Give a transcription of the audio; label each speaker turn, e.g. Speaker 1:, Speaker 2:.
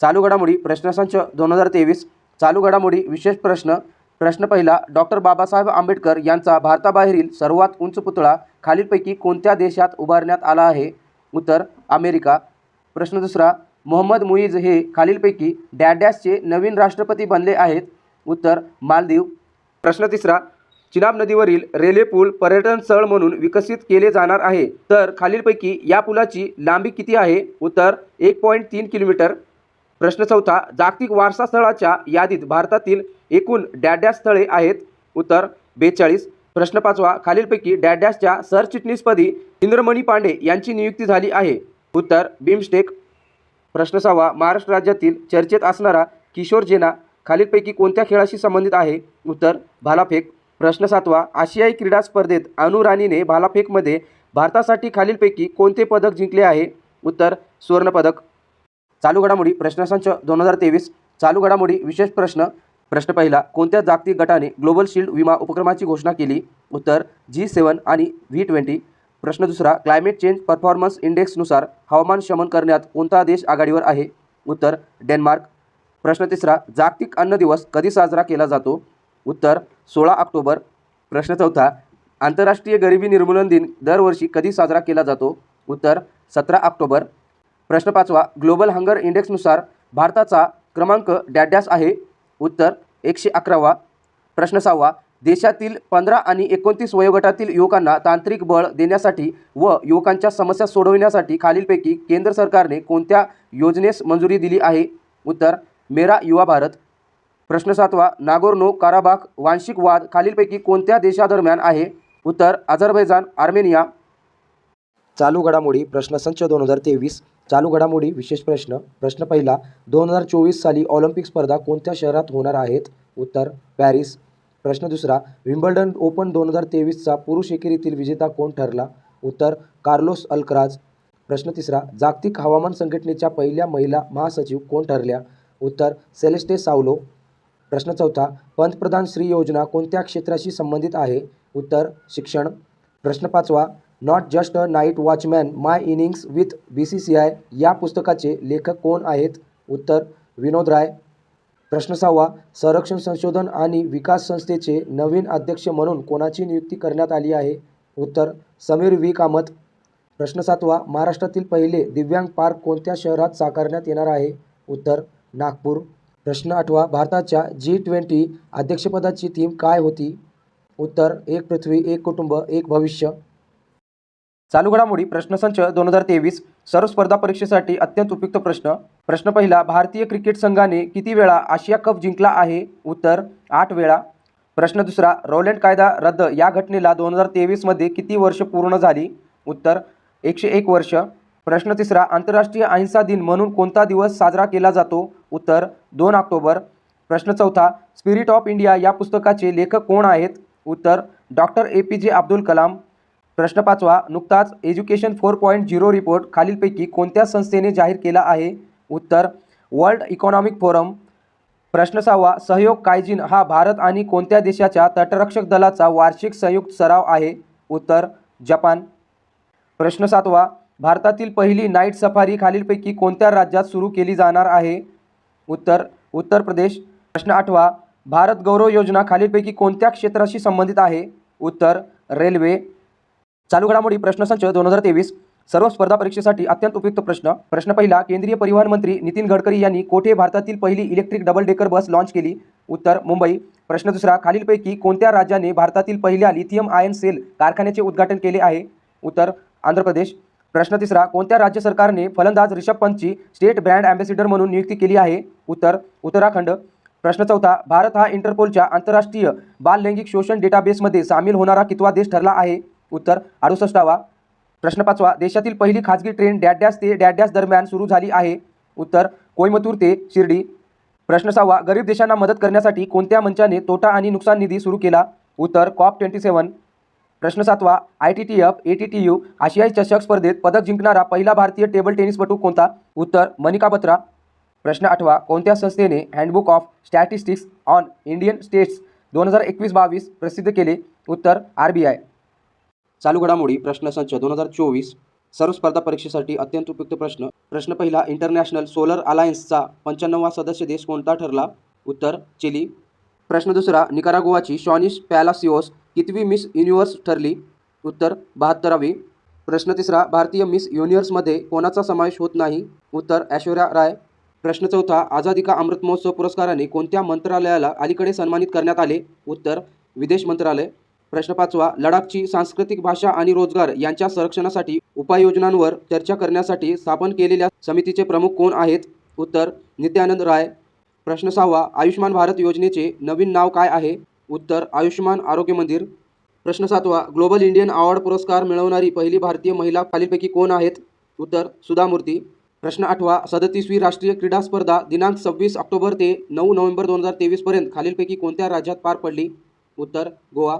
Speaker 1: चालू घडामोडी प्रश्नसंच दोन हजार तेवीस. चालू घडामोडी विशेष प्रश्न. प्रश्न पहिला डॉक्टर बाबासाहेब आंबेडकर यांचा भारताबाहेरील सर्वात उंच पुतळा खालीलपैकी कोणत्या देशात उभारण्यात आला आहे? उत्तर अमेरिका. प्रश्न दुसरा मोहम्मद मुईज हे खालीलपैकी डॅडॅसचे नवीन राष्ट्रपती बनले आहेत. उत्तर मालदीव. प्रश्न तिसरा चिनाब नदीवरील रेल्वे पूल पर्यटन स्थळ म्हणून विकसित केले जाणार आहे. तर खालीलपैकी या पुलाची लांबी किती आहे? उत्तर एक पॉईंट तीन किलोमीटर. प्रश्न चौथा जागतिक वारसा स्थळाच्या यादीत भारतातील एकूण डॅडॅश स्थळे आहेत. उत्तर बेचाळीस. प्रश्न पाचवा खालीलपैकी डॅडॅशच्या सरचिटणीसपदी इंद्रमणी पांडे यांची नियुक्ती झाली आहे. उत्तर बिमस्टेक प्रश्न सहावा महाराष्ट्र राज्यातील चर्चेत असणारा किशोर जेना खालीलपैकी कोणत्या खेळाशी संबंधित आहे? उत्तर भालाफेक. प्रश्न सातवा आशियाई क्रीडा स्पर्धेत अनु राणीने भालाफेकमध्ये भारतासाठी खालीलपैकी कोणते पदक जिंकले आहे? उत्तर सुवर्णपदक. चालू घडामोडी प्रश्नसंच दोन हजार तेवीस. चालू घडामोडी विशेष प्रश्न. प्रश्न पहिला कोणत्या जागतिक गटाने ग्लोबल शिल्ड विमा उपक्रमाची घोषणा केली? उत्तर जी सेवन आणि व्ही ट्वेंटी. प्रश्न दुसरा क्लायमेट चेंज परफॉर्मन्स इंडेक्सनुसार हवामान शमन करण्यात कोणता देश आघाडीवर आहे? उत्तर डेन्मार्क. प्रश्न तिसरा जागतिक अन्न दिवस कधी साजरा केला जातो? उत्तर सोळा ऑक्टोबर. प्रश्न चौथा आंतरराष्ट्रीय गरिबी निर्मूलन दिन दरवर्षी कधी साजरा केला जातो? उत्तर सतरा ऑक्टोबर. प्रश्न पाचवा ग्लोबल हंगर इंडेक्सनुसार भारताचा क्रमांक डॅडॅस आहे. उत्तर एकशे अकरावा. प्रश्न सहावा देशातील पंधरा आणि एकोणतीस वयोगटातील युवकांना तांत्रिक बळ देण्यासाठी व युवकांच्या समस्या सोडविण्यासाठी खालीलपैकी केंद्र सरकारने कोणत्या योजनेस मंजुरी दिली आहे? उत्तर मेरा युवा भारत. प्रश्न सातवा नागोर्नो काराबाख वांशिक वाद खालीलपैकी कोणत्या देशादरम्यान आहे? उत्तर अझरबैजान आर्मेनिया. चालू घडामोडी प्रश्नसंच दोन हजार तेवीस. चालू घडामोडी विशेष प्रश्न. प्रश्न पहिला दोन हजार चोवीस साली ऑलिम्पिक स्पर्धा कोणत्या शहरात होणार आहेत? उत्तर पॅरिस. प्रश्न दुसरा विम्बल्डन ओपन दोन हजार तेवीसचा पुरुष एकेरीतील विजेता कोण ठरला? उत्तर कार्लोस अल्कराज. प्रश्न तिसरा जागतिक हवामान संघटनेच्या पहिल्या महिला महासचिव कोण ठरल्या? उत्तर सेलेस्टे सावलो. प्रश्न चौथा पंतप्रधान श्री योजना कोणत्या क्षेत्राशी संबंधित आहे? उत्तर शिक्षण. प्रश्न पाचवा not just a night watchman my innings with B C C I या पुस्तकाचे लेखक कोण आहेत? उत्तर विनोद राय. प्रश्न सहावा संरक्षण संशोधन आणि विकास संस्थेचे नवीन अध्यक्ष म्हणून कोणाची नियुक्ती करण्यात आली आहे? उत्तर समीर वी कामत. प्रश्न सातवा महाराष्ट्रातील पहिले दिव्यांग पार्क कोणत्या शहरात साकारण्यात येणार आहे? उत्तर नागपूर. प्रश्न आठवा भारताच्या जी ट्वेंटी अध्यक्षपदाची थीम काय होती? उत्तर एक पृथ्वी एक कुटुंब एक भविष्य. चालू घडामोडी प्रश्नसंच दोन हजार तेवीस सर्व स्पर्धा परीक्षेसाठी अत्यंत उपयुक्त प्रश्न. प्रश्न पहिला भारतीय क्रिकेट संघाने किती वेळा आशिया कप जिंकला आहे? उत्तर आठ वेळा. प्रश्न दुसरा रॉलँड कायदा रद्द या घटनेला दोन हजार तेवीसमध्ये किती वर्ष पूर्ण झाली? उत्तर एकशे एक वर्ष. प्रश्न तिसरा आंतरराष्ट्रीय अहिंसा दिन म्हणून कोणता दिवस साजरा केला जातो? उत्तर दोन ऑक्टोबर. प्रश्न चौथा स्पिरिट ऑफ इंडिया या पुस्तकाचे लेखक कोण आहेत? उत्तर डॉक्टर ए पी जे अब्दुल कलाम. प्रश्न पाचवा नुकताच education four point zero report खालीलपैकी कोणत्या संस्थेने जाहीर केला आहे? उत्तर वर्ल्ड इकॉनॉमिक फोरम. प्रश्न सहावा सहयोग कायजिन हा भारत आणि कोणत्या देशाच्या तटरक्षक दलाचा वार्षिक संयुक्त सराव आहे? उत्तर जपान. प्रश्न सातवा भारतातील पहिली नाईट सफारी खालीलपैकी कोणत्या राज्यात सुरू केली जाणार आहे? उत्तर उत्तर प्रदेश. प्रश्न आठवा भारत गौरव योजना खालीलपैकी कोणत्या क्षेत्राशी संबंधित आहे? उत्तर रेल्वे. चालू घडामोडी प्रश्नसंच दोन हजार तेवीस सर्व स्पर्धा परीक्षेसाठी अत्यंत उपयुक्त प्रश्न. प्रश्न पहिला केंद्रीय परिवहन मंत्री नितीन गडकरी यांनी कोठे भारतातील पहिली electric double decker bus launch केली? उत्तर मुंबई. प्रश्न दुसरा खालीलपैकी कोणत्या राज्याने भारतातील पहिल्या लिथियम आयन सेल कारखान्याचे उद्घाटन केले आहे? उत्तर आंध्र प्रदेश. प्रश्न तिसरा कोणत्या राज्य सरकारने फलंदाज रिषभ पंतची स्टेट ब्रँड अँबॅसिडर म्हणून नियुक्ती केली आहे? उत्तर उत्तराखंड. प्रश्न चौथा भारत हा इंटरपोलच्या आंतरराष्ट्रीय बाल लैंगिक शोषण डेटाबेसमध्ये सामील होणारा कितवा देश ठरला आहे? उत्तर अडुसष्टावा. प्रश्न पाचवा देशातील पहिली खाजगी ट्रेन डॅडॅस ते डॅडॅस दरम्यान सुरू झाली आहे. उत्तर कोईमतूर ते शिर्डी. प्रश्न सहावा गरीब देशांना मदत करण्यासाठी कोणत्या मंचाने तोटा आणि नुकसान निधी सुरू केला? उत्तर कॉप ट्वेंटी सेवन प्रश्न सातवा I T T F A T T U आशियाई चषक स्पर्धेत पदक जिंकणारा पहिला भारतीय टेबल टेनिसपटू कोणता? उत्तर मनिका बत्रा. प्रश्न आठवा कोणत्या संस्थेने handbook of statistics on Indian states दोन हजार एकवीस बावीस प्रसिद्ध केले? उत्तर आर बी आय. चालू घडामोडी प्रश्नसंच दोन हजार चोवीस सर्व स्पर्धा परीक्षेसाठी अत्यंत उपयुक्त प्रश्न. प्रश्न पहिला इंटरनॅशनल सोलर अलायन्सचा पंच्याण्णवा सदस्य देश कोणता ठरला? उत्तर चिली. प्रश्न दुसरा निकारागोवाची शॉनिश पॅलासिओस कितवी मिस युनिव्हर्स ठरली? उत्तर बहात्तरावी. प्रश्न तिसरा भारतीय मिस युनिव्हर्समध्ये कोणाचा समावेश होत नाही? उत्तर ऐश्वर्या राय. प्रश्न चौथा आझादी का अमृत महोत्सव पुरस्काराने कोणत्या मंत्रालयाला अलीकडे सन्मानित करण्यात आले? उत्तर विदेश मंत्रालय. प्रश्न पाचवा लडाखची सांस्कृतिक भाषा आणि रोजगार यांच्या संरक्षणासाठी उपाययोजनांवर चर्चा करण्यासाठी स्थापन केलेल्या समितीचे प्रमुख कोण आहेत? उत्तर नित्यानंद राय. प्रश्न सहावा आयुष्मान भारत योजनेचे नवीन नाव काय आहे? उत्तर आयुष्मान आरोग्य मंदिर. प्रश्न सातवा ग्लोबल इंडियन अवॉर्ड पुरस्कार मिळवणारी पहिली भारतीय महिला खालीलपैकी कोण आहेत? उत्तर सुधा मूर्ती. प्रश्न आठवा सदतीसवी राष्ट्रीय क्रीडा स्पर्धा दिनांक सव्वीस ऑक्टोबर ते नऊ नोव्हेंबर दोन हजार तेवीसपर्यंत खालीलपैकी कोणत्या राज्यात पार पडली? उत्तर गोवा.